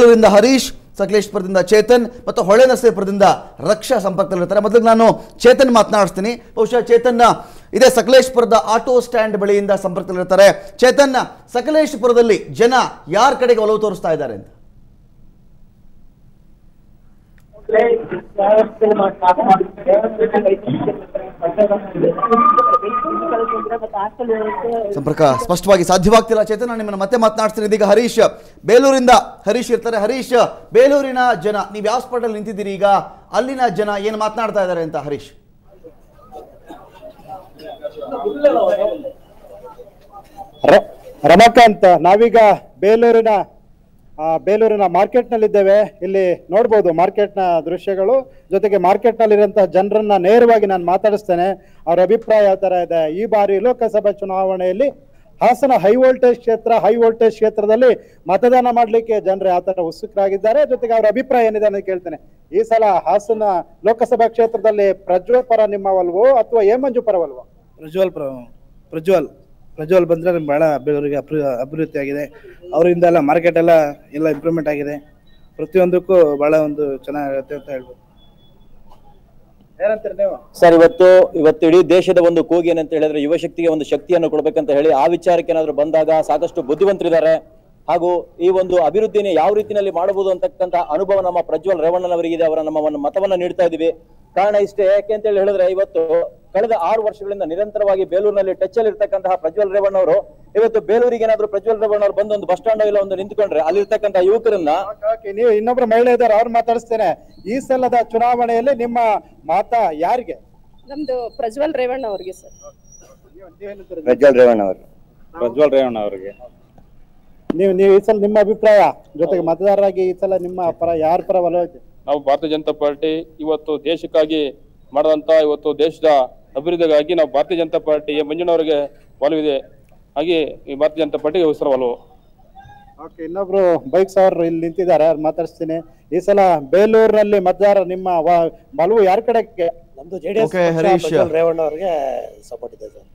ಬೇಲೂರಿಂದ ಹರೀಶ್, ಸಕಲೇಶ್ಪುರದಿಂದ ಚೇತನ್ ಮತ್ತು ಹೊಳೆ ನರಸೀಪುರದಿಂದ ರಕ್ಷಾ ಸಂಪರ್ಕದಲ್ಲಿರ್ತಾರೆ. ಮೊದಲು ನಾನು ಚೇತನ್ ಮಾತನಾಡಿಸ್ತೀನಿ. ಬಹುಶಃ ಚೇತನ್ ಇದೇ ಸಕಲೇಶ್ಪುರದ ಆಟೋ ಸ್ಟ್ಯಾಂಡ್ ಬಳಿಯಿಂದ ಸಂಪರ್ಕದಲ್ಲಿರ್ತಾರೆ. ಚೇತನ್ ಸಕಲೇಶ್ಪುರದಲ್ಲಿ ಜನ ಯಾರ ಕಡೆಗೆ ಒಲವು ತೋರಿಸ್ತಾ ಇದ್ದಾರೆ ಅಂತ? ಸಂಪರ್ಕ ಸ್ಪಷ್ಟವಾಗಿ ಸಾಧ್ಯವಾಗ್ತಿಲ್ಲ ಚೇತನ, ನಾನು ನಿಮ್ಮನ್ನ ಮತ್ತೆ ಮಾತನಾಡ್ತೀನಿ ಇದೀಗ ಹರೀಶ್, ಬೇಲೂರಿಂದ ಹರೀಶ್ ಇರ್ತಾರೆ. ಹರೀಶ್, ಬೇಲೂರಿನ ಜನ, ನೀವು ಯಾವ ಸ್ಪಾಟಲ್ಲಿ ನಿಂತಿದ್ದೀರಿ ಈಗ? ಅಲ್ಲಿನ ಜನ ಏನು ಮಾತನಾಡ್ತಾ ಇದ್ದಾರೆ ಅಂತ ಹರೀಶ್? ರಮಾಕಾಂತ್ ನಾವೀಗ ಬೇಲೂರಿನ ಬೇಲೂರಿನ ಮಾರ್ಕೆಟ್ನಲ್ಲಿದ್ದೇವೆ. ಇಲ್ಲಿ ನೋಡ್ಬೋದು ಮಾರ್ಕೆಟ್ನ ದೃಶ್ಯಗಳು. ಜೊತೆಗೆ ಮಾರ್ಕೆಟ್ನಲ್ಲಿರುವಂತಹ ಜನರನ್ನ ನೇರವಾಗಿ ನಾನು ಮಾತಾಡಿಸ್ತೇನೆ. ಅವರ ಅಭಿಪ್ರಾಯ ಯಾವ ಥರ ಇದೆ. ಈ ಬಾರಿ ಲೋಕಸಭಾ ಚುನಾವಣೆಯಲ್ಲಿ ಹಾಸನ ಹೈ ವೋಲ್ಟೇಜ್ ಕ್ಷೇತ್ರ, ಹೈ ವೋಲ್ಟೇಜ್ ಕ್ಷೇತ್ರದಲ್ಲಿ ಮತದಾನ ಮಾಡಲಿಕ್ಕೆ ಜನರು ಯಾವ ಥರ ಉತ್ಸುಕರಾಗಿದ್ದಾರೆ. ಜೊತೆಗೆ ಅವರ ಅಭಿಪ್ರಾಯ ಏನಿದೆ ಅಂತ ಕೇಳ್ತೇನೆ. ಈ ಸಲ ಹಾಸನ ಲೋಕಸಭಾ ಕ್ಷೇತ್ರದಲ್ಲಿ ಪ್ರಜ್ವಲ್ ಪರ ನಿಮ್ಮವಲ್ವೋ ಅಥವಾ ಹೇಮಂಜು ಪರವಲ್ವೋ? ಪ್ರಜ್ವಲ್ ಪ್ರ, ಪ್ರಜ್ವಲ್. ಪ್ರಜ್ವಲ್ ಬಂದ್ರೆ ನಮ್ಗೆ ಬಹಳ ಬೇರೆಯವರಿಗೆ ಅಭಿವೃದ್ಧಿ ಆಗಿದೆ. ಅವರಿಂದ ಎಲ್ಲ ಮಾರ್ಕೆಟ್ ಎಲ್ಲ ಎಲ್ಲ ಇಂಪ್ರೂವ್ಮೆಂಟ್ ಆಗಿದೆ. ಪ್ರತಿಯೊಂದಕ್ಕೂ ಬಹಳ ಒಂದು ಚೆನ್ನಾಗಿರುತ್ತೆ ಅಂತ ಹೇಳ್ಬೋದು. ಸರ್, ಇವತ್ತು ಇವತ್ತು ಇಡೀ ದೇಶದ ಒಂದು ಕೂಗಿ ಏನಂತ ಹೇಳಿದ್ರೆ ಯುವ ಶಕ್ತಿಗೆ ಒಂದು ಶಕ್ತಿಯನ್ನು ಕೊಡ್ಬೇಕಂತ ಹೇಳಿ ಆ ವಿಚಾರಕ್ಕೆ ಏನಾದ್ರು ಬಂದಾಗ ಸಾಕಷ್ಟು ಬುದ್ಧಿವಂತರಿದ್ದಾರೆ. ಹಾಗೂ ಈ ಒಂದು ಅಭಿವೃದ್ಧಿನ ಯಾವ ರೀತಿಯಲ್ಲಿ ಮಾಡಬಹುದು ಅಂತಕ್ಕಂತ ಅನುಭವ ನಮ್ಮ ಪ್ರಜ್ವಲ್ ರೇವಣ್ಣನವರಿಗಿದೆ. ಅವರ ನಮ್ಮ ಒಂದು ಮತವನ್ನ ನೀಡ್ತಾ ಇದೀವಿ ಕಾರಣ ಇಷ್ಟೇ ಯಾಕೆ ಅಂತ ಹೇಳಿ ಹೇಳಿದ್ರೆ ಇವತ್ತು ಕಳೆದ ಆರು ವರ್ಷಗಳಿಂದ ನಿರಂತರವಾಗಿ ಬೇಲೂರಿನಲ್ಲಿ ಟಚ್ ಅಲ್ಲಿ ಇರ್ತಕ್ಕಂತಹ ಪ್ರಜ್ವಲ್ ರೇವಣ್ಣ ಅವರು ಇವತ್ತು ಬೇಲೂರಿಗೆ ಏನಾದ್ರು ಪ್ರಜ್ವಲ್ ರೇವಣ್ಣ ಅವರು ಬಂದು ಒಂದು ಬಸ್ ಸ್ಟಾಂಡ್ ಇಲ್ಲ ಒಂದು ನಿಂತ್ಕೊಂಡ್ರೆ ಅಲ್ಲಿರ್ತಕ್ಕಂಥ ಯುವಕರನ್ನ ನೀವು ಇನ್ನೊಬ್ರು ಮಹಿಳೆ ಇದ್ದಾರೆ ಅವ್ರು ಮಾತಾಡಿಸ್ತೇನೆ. ಈ ಸಲದ ಚುನಾವಣೆಯಲ್ಲಿ ನಿಮ್ಮ ಮಾತ ಯಾರಿಗೆ? ನಮ್ದು ಪ್ರಜ್ವಲ್ ರೇವಣ್ಣ ಅವ್ರಿಗೆ ಸರ್. ಪ್ರಜ್ವಲ್ ರೇವಣ್ಣ ಅವರು. ಪ್ರಜ್ವಲ್ ರೇವಣ್ಣ ಅವರಿಗೆ. ನೀವು ನೀವು ಈ ಸಲ ನಿಮ್ಮ ಅಭಿಪ್ರಾಯ ಜೊತೆಗೆ ಮತದಾರರಾಗಿ ಈ ಸಲ ನಿಮ್ಮ ಪರ ಯಾರ ಪರ ಒಲವು ಐತೆ ನಾವು ಭಾರತೀಯ ಜನತಾ ಪಾರ್ಟಿ ಇವತ್ತು ದೇಶಕ್ಕಾಗಿ ಮಾಡಿದಂಥ ಇವತ್ತು ದೇಶದ ಅಭಿವೃದ್ಧಿಗಾಗಿ ನಾವು ಭಾರತೀಯ ಜನತಾ ಪಾರ್ಟಿ ಮಂಜುನವರಿಗೆ ಒಲವಿದೆ. ಹಾಗೆ ಈ ಭಾರತೀಯ ಜನತಾ ಪಾರ್ಟಿಗೆ ಹೆಸರು ಒಲವು. ಓಕೆ ಇನ್ನೊಬ್ರು ಬೈಕ್ ಸವರ್ ಇಲ್ಲಿ ನಿಂತಿದ್ದಾರೆ ಅವ್ರು ಮಾತಾಡಿಸ್ತೀನಿ. ಈ ಸಲ ಬೇಲೂರಿನಲ್ಲಿ ಮತದಾರ ನಿಮ್ಮ ಬಲವು ಯಾರ ಕಡೆ ನಮ್ದು J D Okay, Harish. Revanna ಅವರಿಗೆ ಸಪೋರ್ಟ್ ಇದೆ ಸರ್.